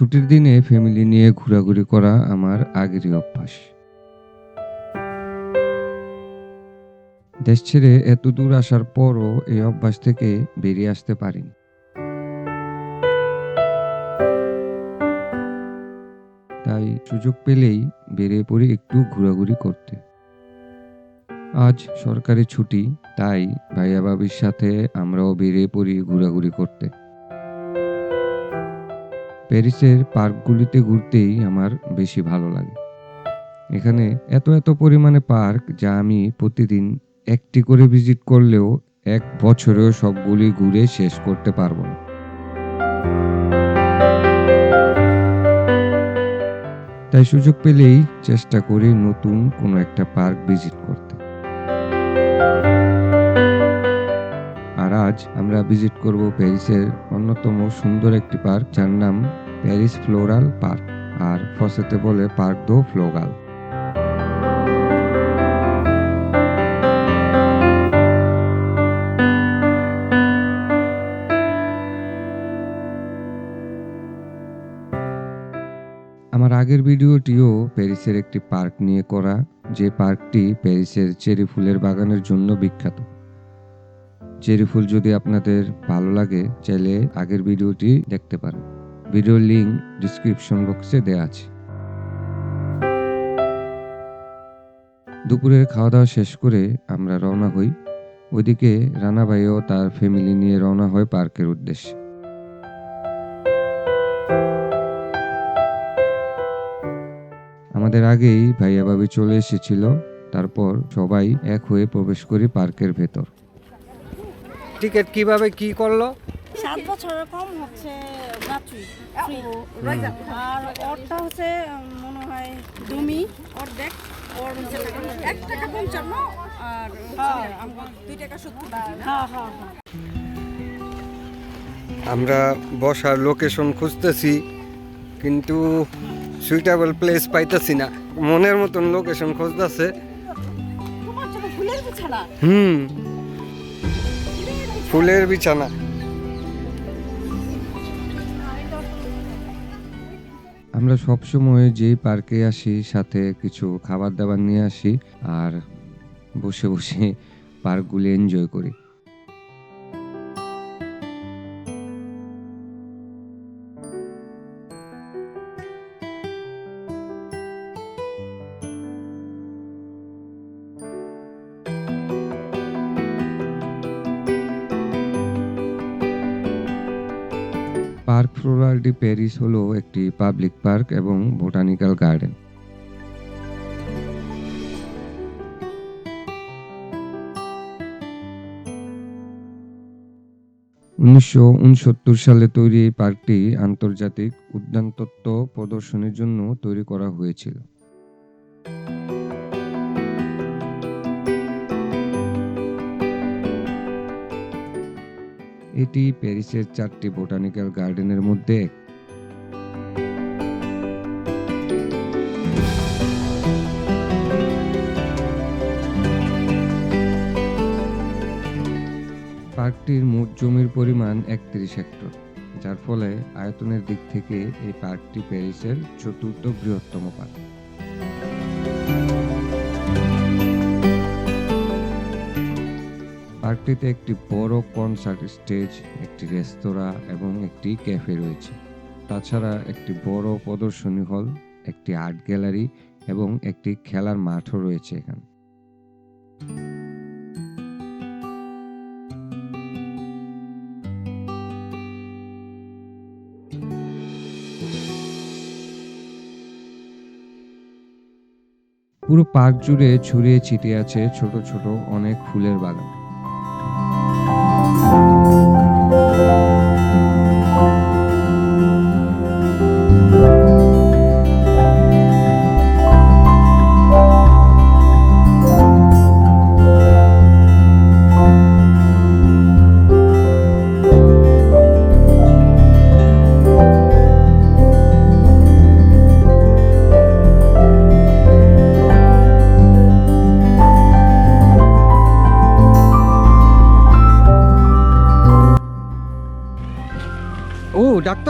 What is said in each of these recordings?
ছুটির দিনে ফ্যামিলি নিয়ে ঘোরাঘুরি করা আমার আগেরই অভ্যাস। দেশ ছেড়ে এত দূর আসার পরও এই অভ্যাস থেকে বেরিয়ে আসতে পারিনি। তাই সুযোগ পেলেই বেরিয়ে পড়ি একটু ঘোরাঘুরি করতে। আজ সরকারি ছুটি, তাই ভাইয়া বাবির সাথে আমরাও বেরিয়ে পড়ি ঘোরাঘুরি করতে। প্যারিসের পার্কগুলিতে ঘুরতেই আমার বেশি ভালো লাগে। এখানে এত এত পরিমাণে পার্ক যা আমি প্রতিদিন একটি করে ভিজিট করলেও এক বছরেও সবগুলি ঘুরে শেষ করতে পারব না। তাই সুযোগ পেলেই চেষ্টা করি নতুন কোনো একটা পার্ক ভিজিট করতে। আর আজ আমরা ভিজিট করব প্যারিসের অন্যতম সুন্দর একটি পার্ক যার নাম প্যারিস ফ্লোরাল পার্ক আর ফসেতে বলে পার্ক দো ফ্লোগাল আমার আগের ভিডিওটিও প্যারিসের একটি পার্ক নিয়ে করা, যে পার্কটি প্যারিসের চেরি ফুলের বাগানের জন্য বিখ্যাত। চেরি ফুল যদি আপনাদের ভালো লাগে, চাইলে আগের ভিডিওটি দেখতে পারেন। ভিডিওর লিঙ্ক ডিসক্রিপশন বক্সে দেওয়া আছে। দুপুরের খাওয়া দাওয়া শেষ করে আমরা রওনা হই। ওইদিকে রানা ভাইও তার ফ্যামিলি নিয়ে রওনা হয় পার্কের উদ্দেশ্যে। আমাদের আগেই ভাইয়া ভাবি চলে এসেছিল, তারপর সবাই এক হয়ে প্রবেশ করি পার্কের ভেতর। টিকিট কীভাবে কি করল? সাত বছরের কম হচ্ছে গ্রাচুইট আর ওরটা হচ্ছে মনে হয় দুমি। অর্ধেক। ওর হচ্ছে এক টাকা পঞ্চান্ন আর দুই টাকা সত্তর। হ্যাঁ হ্যাঁ হ্যাঁ। আমরা বসার লোকেশন খুঁজতেছি কিন্তু সুইটেবল প্লেস পাইতেছি না। মনের মতন লোকেশন খুঁজতেছে। হুম। ফুলের বিছানা। আমরা সবসময় যেই পার্কে আসি, সাথে কিছু খাবার দাবার নিয়ে আসি আর বসে বসে পার্কগুলি এনজয় করি। পার্ক ফ্লোরাল ডি প্যারিস হলো একটি পাবলিক পার্ক এবং বোটানিক্যাল গার্ডেন। উনিশশো উনসত্তর সালে তৈরি এই পার্কটি আন্তর্জাতিক উদ্যানতত্ত্ব প্রদর্শনীর জন্য তৈরি করা হয়েছিল। এটি প্যারিসের চারটি বোটানিক্যাল গার্ডেনের মধ্যে পার্কটির মোট জমির পরিমাণ একত্রিশ হেক্টর, যার ফলে আয়তনের দিক থেকে এই পার্কটি প্যারিসের চতুর্থ বৃহত্তম পার্ক। পার্কটিতে একটি বড় কনসার্ট স্টেজ একটি রেস্তোরাঁ এবং একটি ক্যাফে রয়েছে। তাছাড়া একটি বড় প্রদর্শনী হল একটি আর্ট গ্যালারি এবং একটি খেলার মাঠও রয়েছে এখানে। পুরো পার্ক জুড়ে ছড়িয়ে ছিটিয়ে আছে ছোট ছোট অনেক ফুলের বাগান।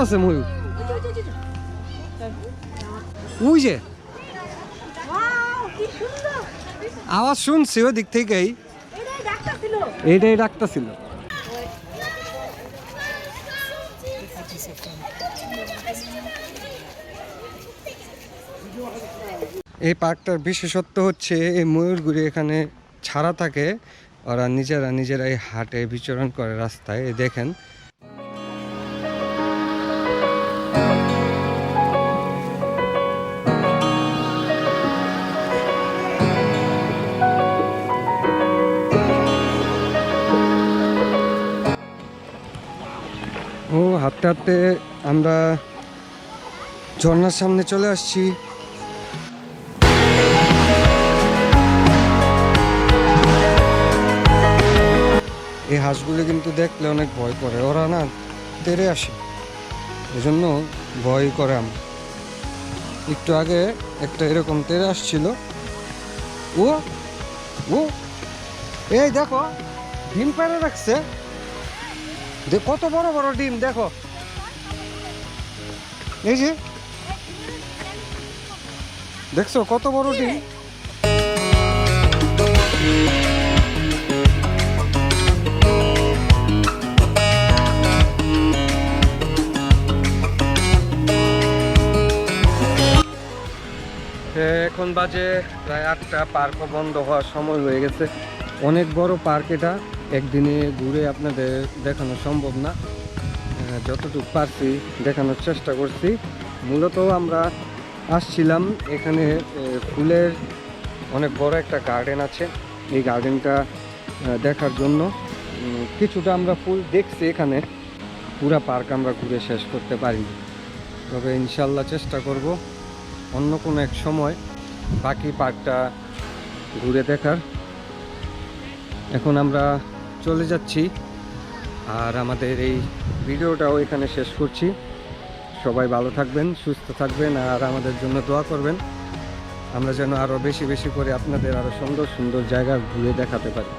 ও ময়ূর? ওই যে। আওয়াজ শুনছি ওদিক থেকেই। এটাই ডাক্তার ছিল এইটাই ডাক্তার ছিল এই পার্কটার বিশেষত্ব হচ্ছে এই ময়ূরগুলি এখানে ছাড়া থাকে। ওরা নিজেরা নিজেরাই হাটে, বিচরণ করে রাস্তায়। দেখেন ও হাঁটতে হাঁটতে আমরা ঝর্ণার সামনে চলে আসছি। এই হাঁসগুলো কিন্তু দেখলে অনেক ভয় করে। ওরা না তেরে আসে। এজন্য ভয় করে আমি একটু আগে একটা এরকম তেরে আসছিল। ও ও, এই দেখো, ডিম পেরে রাখছে। কত বড় বড় ডিম, দেখো। এই যে, দেখছ কত বড় ডিম? এখন বাজে প্রায় আটটা, পার্কও বন্ধ হওয়ার সময় হয়ে গেছে। অনেক বড় পার্ক এটা। একদিনে ঘুরে আপনাদের দেখানো সম্ভব না। যতটুকু পারছি দেখানোর চেষ্টা করছি। মূলত আমরা আসছিলাম এখানে ফুলের অনেক বড় একটা গার্ডেন আছে। এই গার্ডেনটা দেখার জন্য কিছুটা আমরা ফুল দেখছি এখানে। পুরা পার্ক আমরা ঘুরে শেষ করতে পারি তবে ইনশাল্লাহ চেষ্টা করব অন্য কোনো এক সময় বাকি পার্কটা ঘুরে দেখার। এখন আমরা চলে যাচ্ছি। আর আমাদের এই ভিডিওটাও এখানে শেষ করছি। সবাই ভালো থাকবেন, সুস্থ থাকবেন, আর আমাদের জন্য দোয়া করবেন। আমরা যেন আরও বেশি বেশি করে আপনাদের আরও সুন্দর সুন্দর জায়গা ঘুরে দেখাতে পারি।